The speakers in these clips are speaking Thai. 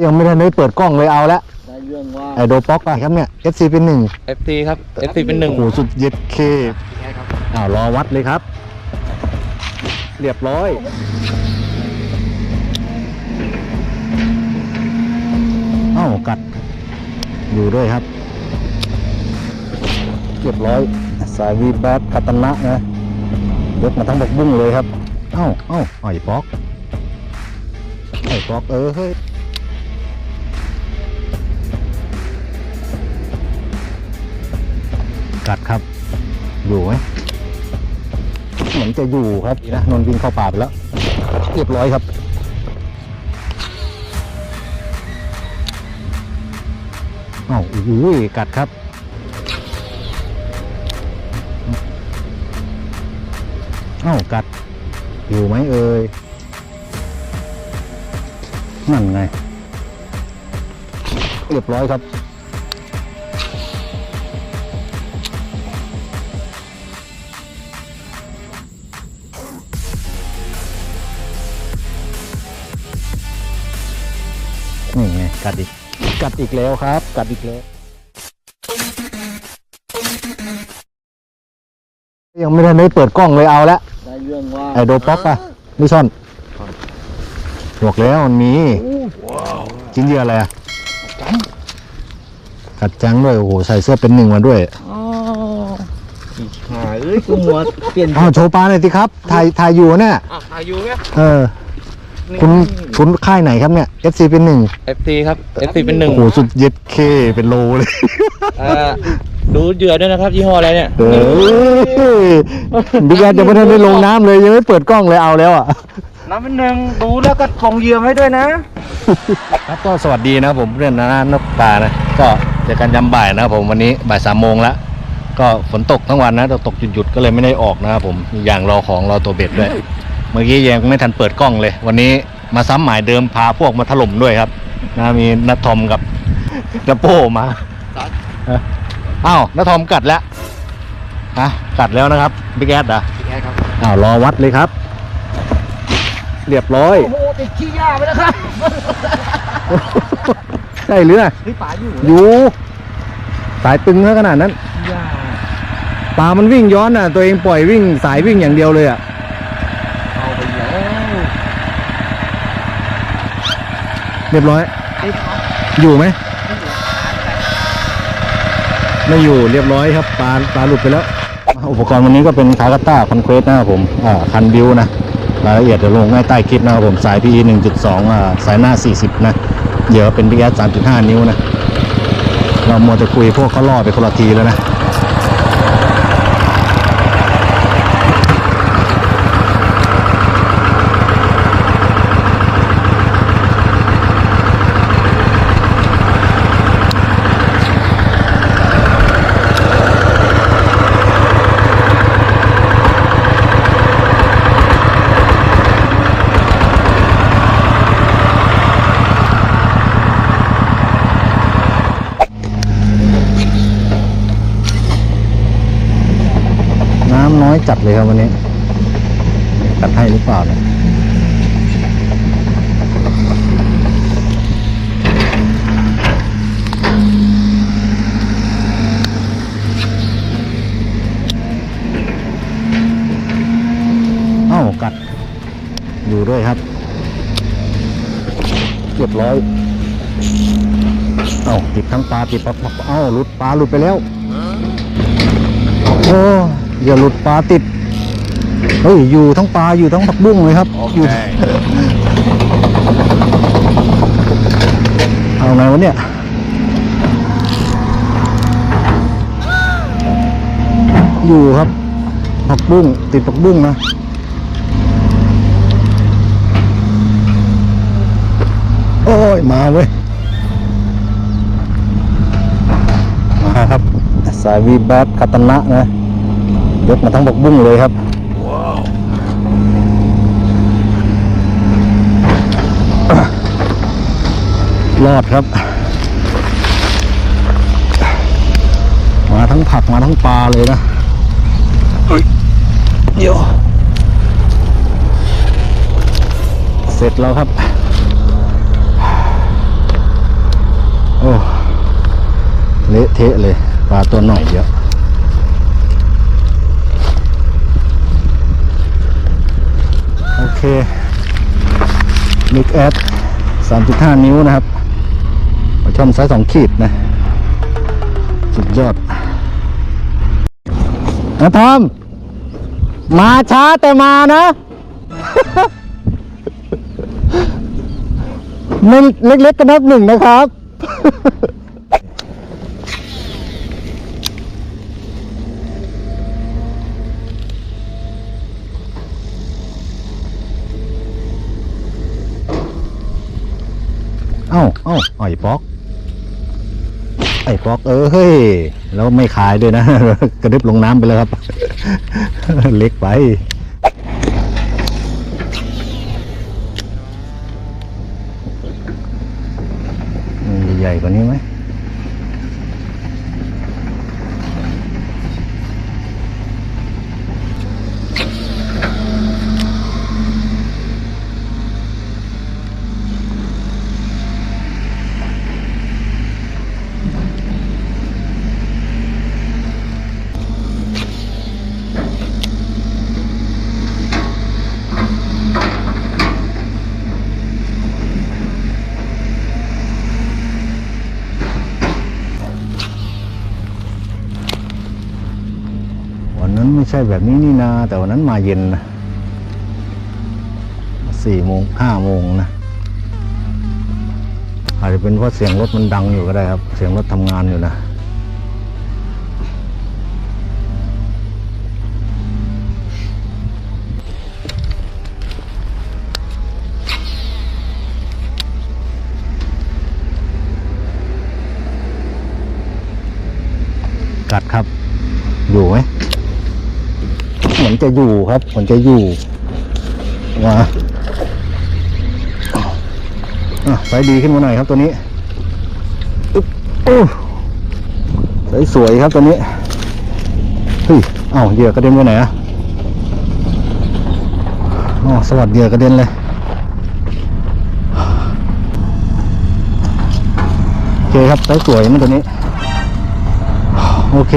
ยังไม่ทันได้เปิดกล้องเลยเอาละได้เรื่องว่าไอโดป๊อกอะครับเนี่ย FC เป็นหนึ่ง FT ครับ FT เป็นหนึ่งโอ้โหสุดเย็ดเคใช่ครับอ้าวรอวัดเลยครับ เรียบร้อย เอ้ากัด อยู่ด้วยครับ เรียบร้อย สายวีแบดคาตานะนะยกมาทั้งบักบุ้งเลยครับ เอ้าเอ้าไอ้ป๊อกไอ้ป๊อกเออเฮ้ย กัดครับ อยู่ไหมเหมือนจะอยู่ครับนะนนท์วิ่งเข้าป่าไปแล้ว เรียบร้อยครับเอ้าโอ้ยกัดครับเอ้ากัด อยู่ไหมเอ่ยนั่นไง เรียบร้อยครับ นี่ไงกัดอีก กัดอีกแล้วครับ กัดอีกแล้ว ยังไม่ทันได้เปิดกล้องเลยเอาละได้เรื่องว่าไอโดป๊อกอะไม่ซ่อนบอกแล้วมันมีกินเหยื่ออะไรอะกัดจังด้วยโอ้โหใส่เสื้อเป็นหนึ่งมาด้วยอ๋ออีหาเอ้ยกูหัวเปลี่ยนอ้าวโชว์ปลาหน่อยสิครับถ่ายถ่ายอยู่เนี่ยอะอายุเนี่ยเออ คุณคุณค่ายไหนครับเนี่ย FC เป็นหนึ่ง FT ครับ FT เป็นหนึ่งโอ้โหสุดเย็ดเคเป็นโลเลยอ่าดูเหยื่อด้วยนะครับยี่ห้ออะไรเนี่ยเฮ้ยบิ๊กแอดยังไม่ทันได้ลงน้ำเลยยังไม่เปิดกล้องเลยเอาแล้วอะ น้ำเป็นหนึ่งดูแล้วก็ส่งเหยื่อให้ด้วยนะ ครับก็สวัสดีนะครับผมเพื่อนนะนกปลานะก็เจอกันยามบ่ายนะครับผมวันนี้บ่ายสามโมงแล้วก็ฝนตกทั้งวันนะแต่ตกหยุดๆก็เลยไม่ได้ออกนะครับผมอีกอย่างรอของรอตัวเบ็ดด้วย เมื่อกี้ยังไม่ทันเปิดกล้องเลย วันนี้มาซ้ำหมายเดิมพาพวกมาถล่มด้วยครับนะมีนัททอมกับนัโป้มาเอ้าอ้าวนัททอมกัดแล้วนะกัดแล้วนะครับบิ๊กแอดอะใช่ครับอ้าวรอวัดเลยครับ เรียบร้อยโอ้โหติดขี้ยาไปแล้วครับใช่หรือไงเฮ้ยป๋าอยู่อยู่สายตึงแล้วขนาดนั้นขี้ยาปลามันวิ่งย้อนอะ ตัวเองปล่อยวิ่งสายวิ่งอย่างเดียวเลยอะ เอาไปแล้ว เรียบร้อย อยู่ไหม ไม่อยู่เรียบร้อยครับปลาปลาหลุดไปแล้ว อุปกรณ์วันนี้ก็เป็นคาร์กาต้าคอนเควสนะครับผมอ่าคันบิวนะรายละเอียดเดี๋ยวลงให้ใต้คลิปนะครับผมสาย PE 1.2อ่าสายหน้า 40 นะเดี๋ยวเป็น BS 3.5 นิ้วนะ เรามัวแต่คุยพวกเขาล่อไปคนละทีแล้วนะ จัดเลยครับวันนี้จัดให้หรือเปล่าเนี่ยเอ้ากัด อยู่ด้วยครับเรียบร้อยเอ้าติดทั้งปลาติดปลาเอ้าหลุดปลาหลุดไปแล้ว โอ้ อย่าหลุดปลาติดเฮ้ยอยู่ทั้งปลาอยู่ทั้งผักบุ้งเลยครับอยู่เอาไงวะเนี่ยอยู่ครับผักบุ้งติดผักบุ้งนะโอ้ยมาเว้ยมาครับสายวีแบดคาตานะนะ ยกมาทั้งบกบุ้งเลยครับรอดครับ มาทั้งผักมาทั้งปลาเลยนะเดี๋ยว เสร็จแล้วครับ โอ้ เละเทะเลย ปลาตัวหน่อยเดียว โอ เคมิกแอด3.5 นิ้วนะครับปช่อนไซส์สองขีดนะ สุดยอดนะทอม มาช้าแต่มานะไม่เล็กๆก็นับหนึ่งนะครับ เอ้าเอ้าไอ้ปอกไอ้ปอกเออเฮ้ยแล้วไม่ขายด้วยนะ กระดึบลงน้ำไปแล้วครับ เล็กไป ใหญ่กว่านี้ไหม ช่แบบนี้นี่นาแต่วันนั้นมาเย็นนะสี่โมงห้าโมงนะอาจจะเป็นเพราะเสียงรถมันดังอยู่ก็ได้ครับ เสียงรถทำงานอยู่นะกัดครับ อยู่ไหม จะอยู่ครับเหมือนจะอยู่มาอะสายดีขึ้นมาหน่อยครับตัวนี้สายสวยครับตัวนี้เฮ้ยเอ้าเหยื่อกระเด็นไปไหนอะอ๋อสวัสดีเหยื่อกระเด็นเลยโอเคครับสายสวยนะตัวนี้ โอเค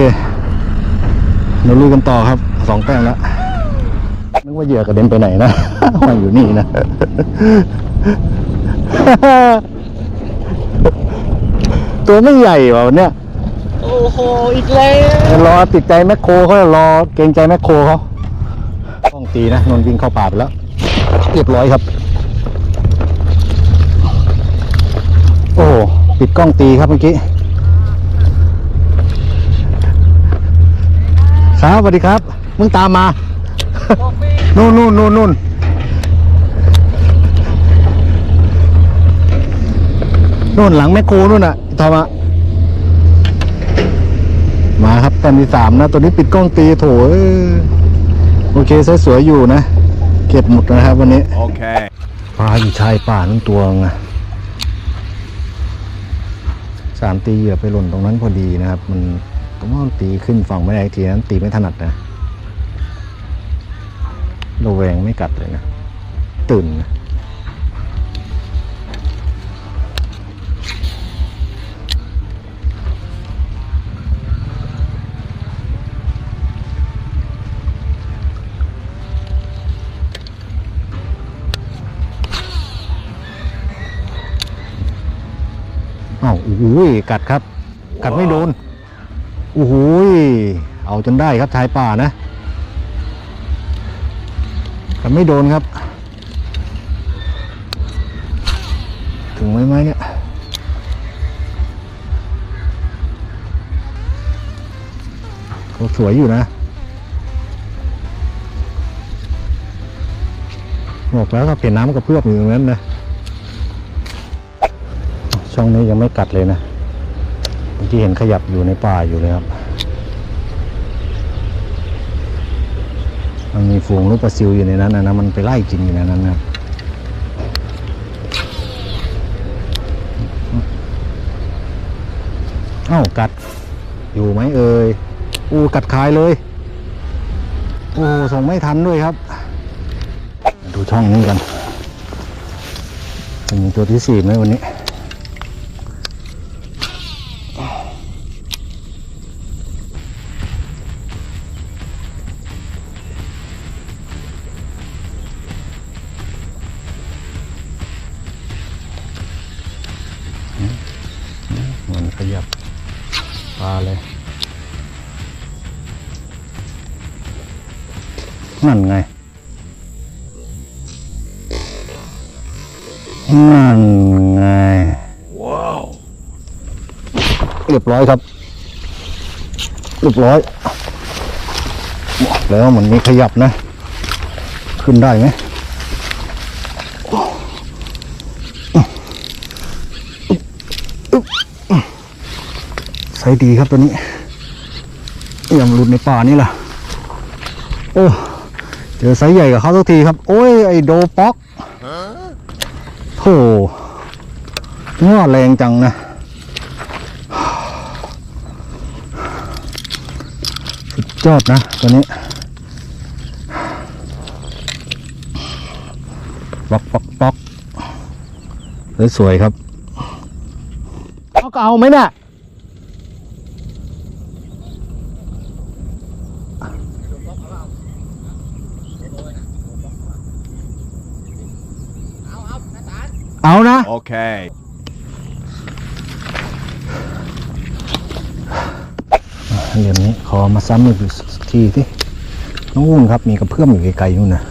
เดี๋ยวลุยกันต่อครับสองแต้มแล้วนึกว่าเหยื่อกระเด็นไปไหนนะมันอยู่นี่นะตัวไม่ใหญ่ว่ะวันเนี้ยโอ้โห อีกแล้วรอติดใจแมคโครเขารอเกรงใจแมคโครเขาต้องตีนะนนท์วิ่งเข้าป่าไปแล้ว เรียบร้อยครับ โอ้โหปิดกล้องตีครับเมื่อกี้ ครับสวัสดีครับ มึงตามมา นู่นนู่นนู่นนู่นนู่นหลังแมคโครนู่นน่ะทอมะมาครับแต้มที่สามนะ ตัวนี้ปิดกล้องตีโถเอ้ยโอเคสวยๆอยู่นะ เก็บหมดนะครับวันนี้ Okay. ปลาอยู่ชายป่านั่นตัวไงสามตีเหยื่อไปหล่นตรงนั้นพอดีนะครับ มัน ผมว่ามันตีขึ้นฝั่งไม่ได้ทีนั้นตีไม่ถนัดนะระแวงไม่กัดเลยนะ ตื่นนะอ้าวโอ้โหกัดครับ กัดไม่โดน โอ้โหเอาจนได้ครับชายป่านะกัดไม่โดนครับ ถึงไหมไหมเนี่ยเขาสวยอยู่นะบอกแล้วครับเห็นน้ำกระเพื่อมอยู่ตรงนั้นนะ ช่องนี้ยังไม่กัดเลยนะ เมื่เห็นขยับอยู่ในป่าอยู่เลยครับมันมีฝูงลูกปลาซิวอยู่ในนั้นนะนะมันไปไล่กินอยู่ในนั้นนะเอ้ากัด อยู่ไหมเอ่ยอูกัดคายเลยโอ้ส่งไม่ทันด้วยครับ ดูช่องนี้กันมีตัวที่สี่ไหมวันนี้ ปลาเลยนั่นไงนั่นไงว้าวเรียบร้อยครับเรียบร้อยบอกแล้วมันมีขยับนะ ขึ้นได้ไหม ใส่ดีครับตัวนี้ยังหลุดในป่านี่ล่ะ โอ้เจอไซส์ใหญ่กับเขาสักทีครับ โอ้ย ไอโดป๊อกโธ่ง้อแรงจังนะ สุดยอดนะ ตัวนี้ป๊อกป๊อกป๊อกสวยๆครับเขาก็เอาไหมเนี่ย เอานะ Okay. เหลี่ยมนี้ขอมาซ้ำอีกสักทีสินู่นครับมีกระเพื่อมอยู่ไกลๆนู่นนะ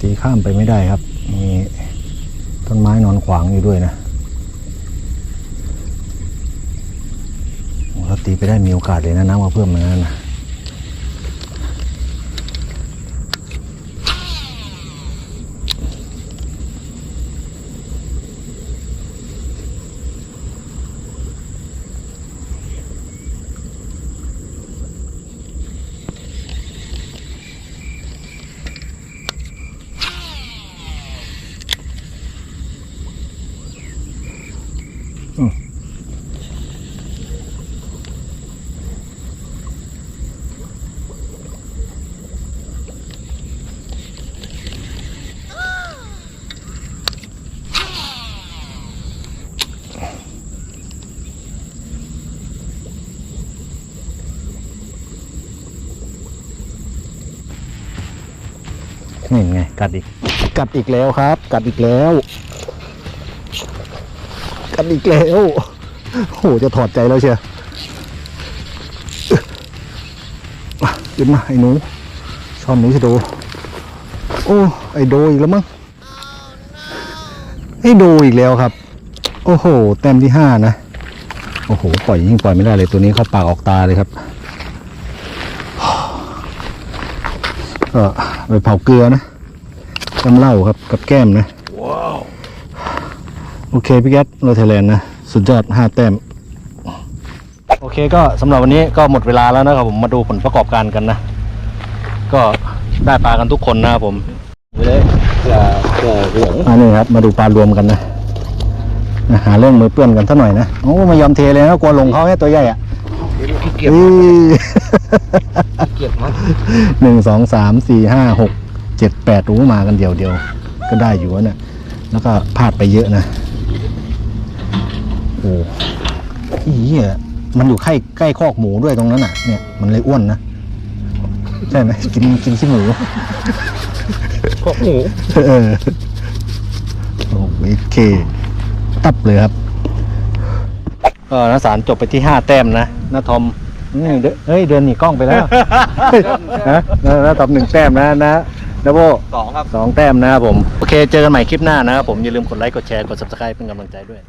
ตีข้ามไปไม่ได้ครับ มีต้นไม้นอนขวางอยู่ด้วยนะโอ้ถ้าตีไปได้มีโอกาสเลยนะน้ำกระเพื่อมเหมือนกันนะ นี่ไง กัดอีก กัดอีกแล้วครับ กัดอีกแล้ว กัดอีกแล้วโอ้โหจะถอดใจแล้วเชียวมาขึ้นมาไอ้หนูช่อนนี้จะโด โอ้ ไอ้โดอีกแล้วมั้งไอ้โดอีกแล้วครับ โอ้โหแต้มที่ห้านะ โอ้โห ปล่อยยิ่งปล่อยไม่ได้เลยตัวนี้เขาปากออกตาเลยครับ ก็ไปเผาเกลือนะจำเหล้าครับกับแก้มนะว้าวโอเคพี่แก๊สโรเทเลนนะ สุดยอดห้าแต้ม โอเคก็สำหรับวันนี้ก็หมดเวลาแล้วนะครับผมมาดูผลประกอบการกันนะ ก็ได้ปลากันทุกคนนะครับผมไปเลยเผื่อเผื่อห่วงอันนี้ครับ มาดูปลารวมกันนะนะหาเรื่องมือเปื้อนกันสักหน่อยนะโอ้ไม่ยอมเทเลยนะกลัวลงเขาแค่ตัวใหญ่อะ ขี้เกียจอี้ขี้เกียจมั้งหนึ่งสองสามสี่ห้าหกเจ็ดแปดรู้มากันเดียวเดียวก็ได้อยู่นะแล้วก็พลาดไปเยอะนะ โอ้อีเหี้ยมันอยู่ใกล้ใกล้คอกหมูด้วยตรงนั้นน่ะ เนี่ยมันเลยอ้วนนะ ใช่ไหมกินกินขี้หมูพวกหมู เออโอ้โอเค ตับเลยครับ ก็นักสารจบไปที่ห้าแต้มนะนาทอมนี่เดเฮ้ยเดินหนีกล้องไปแล้วนะนะตอบหนึ่งแต้มนะนะนะโบสองครับสองแต้มนะครับผม โอเค เจอกันใหม่คลิปหน้านะครับผม อย่าลืมกดไลค์ กดแชร์ กด subscribe เป็นกำลังใจด้วย